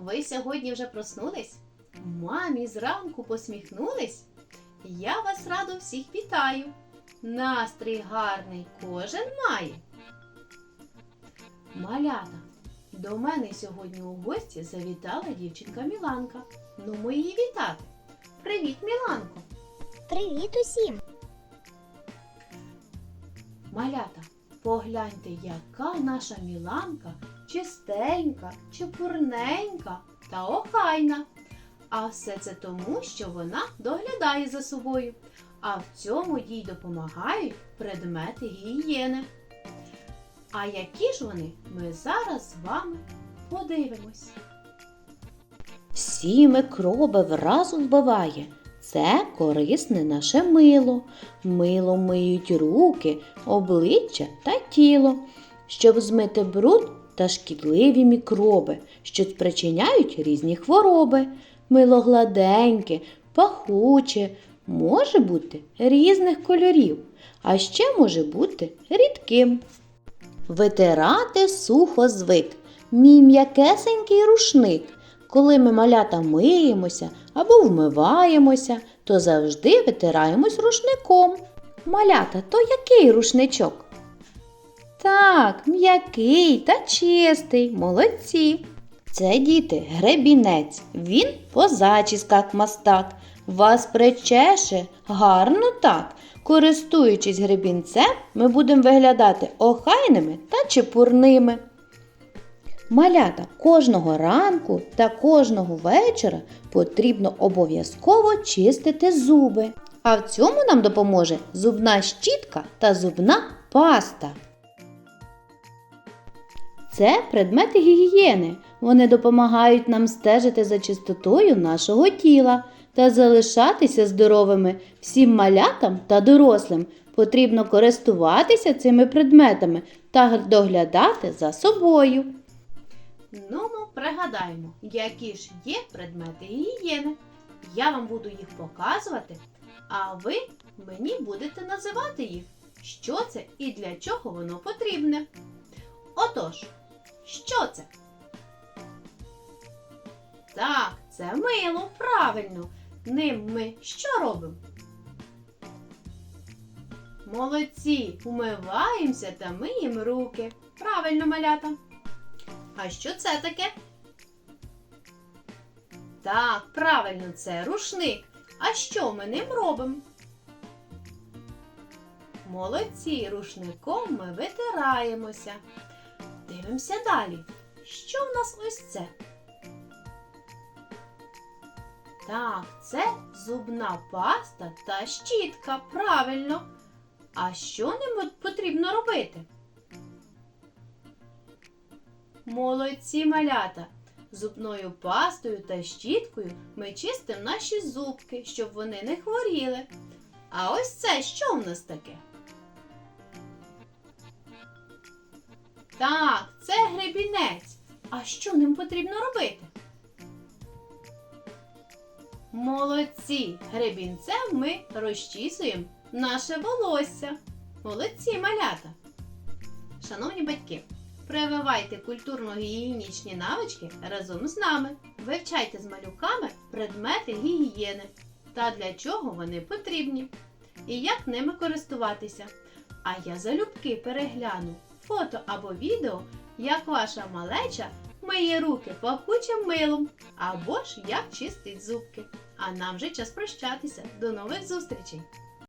Ви сьогодні вже проснулись? Мамі зранку посміхнулись? Я вас радо всіх вітаю. Настрій гарний кожен має. Малята, до мене сьогодні у гості завітала дівчинка Міланка. Ну, ми її вітати. Привіт, Міланко! Привіт усім! Малята, погляньте, яка наша Міланка чистенька, чепурненька та охайна. А все це тому, що вона доглядає за собою, а в цьому їй допомагають предмети гігієни. А які ж вони, ми зараз з вами подивимось. Всі микроби вразу вбиває. Це корисне наше мило. Мило миють руки, обличчя та тіло, щоб змити бруд та шкідливі мікроби, що спричиняють різні хвороби. Мило гладеньке, пахуче, може бути різних кольорів, а ще може бути рідким. Витирати сухо звик, мій м'якесенький рушник. Коли ми малята миємося або вмиваємося, то завжди витираємось рушником. Малята, то який рушничок? Так, м'який та чистий, молодці. Це діти гребінець. Він по зачісках мастак. Вас причеше гарно так. Користуючись гребінцем, ми будемо виглядати охайними та чепурними. Малята кожного ранку та кожного вечора потрібно обов'язково чистити зуби. А в цьому нам допоможе зубна щітка та зубна паста. Це предмети гігієни. Вони допомагають нам стежити за чистотою нашого тіла та залишатися здоровими всім малятам та дорослим. Потрібно користуватися цими предметами та доглядати за собою. Ну, ми пригадаємо, які ж є предмети гігієни. Я вам буду їх показувати, а ви мені будете називати їх, що це і для чого воно потрібне. Отож, що це? Так, це мило, правильно. Ним ми що робимо? Молодці, умиваємося та миємо руки. Правильно, малята. А що це таке? Так, правильно, це рушник. А що ми ним робимо? Молодці, рушником ми витираємося. Дивимося далі. Що в нас ось це? Так, це зубна паста та щітка, правильно. А що ним потрібно робити? Молодці малята! Зубною пастою та щіткою ми чистимо наші зубки, щоб вони не хворіли. А ось це що в нас таке? Так, це гребінець. А що ним потрібно робити? Молодці! Гребінцем ми розчісуємо наше волосся. Молодці малята! Шановні батьки! Прививайте культурно-гігієнічні навички разом з нами. Вивчайте з малюками предмети гігієни та для чого вони потрібні і як ними користуватися. А я залюбки перегляну фото або відео, як ваша малеча миє руки пахучим милом або ж як чистить зубки. А нам вже час прощатися. До нових зустрічей!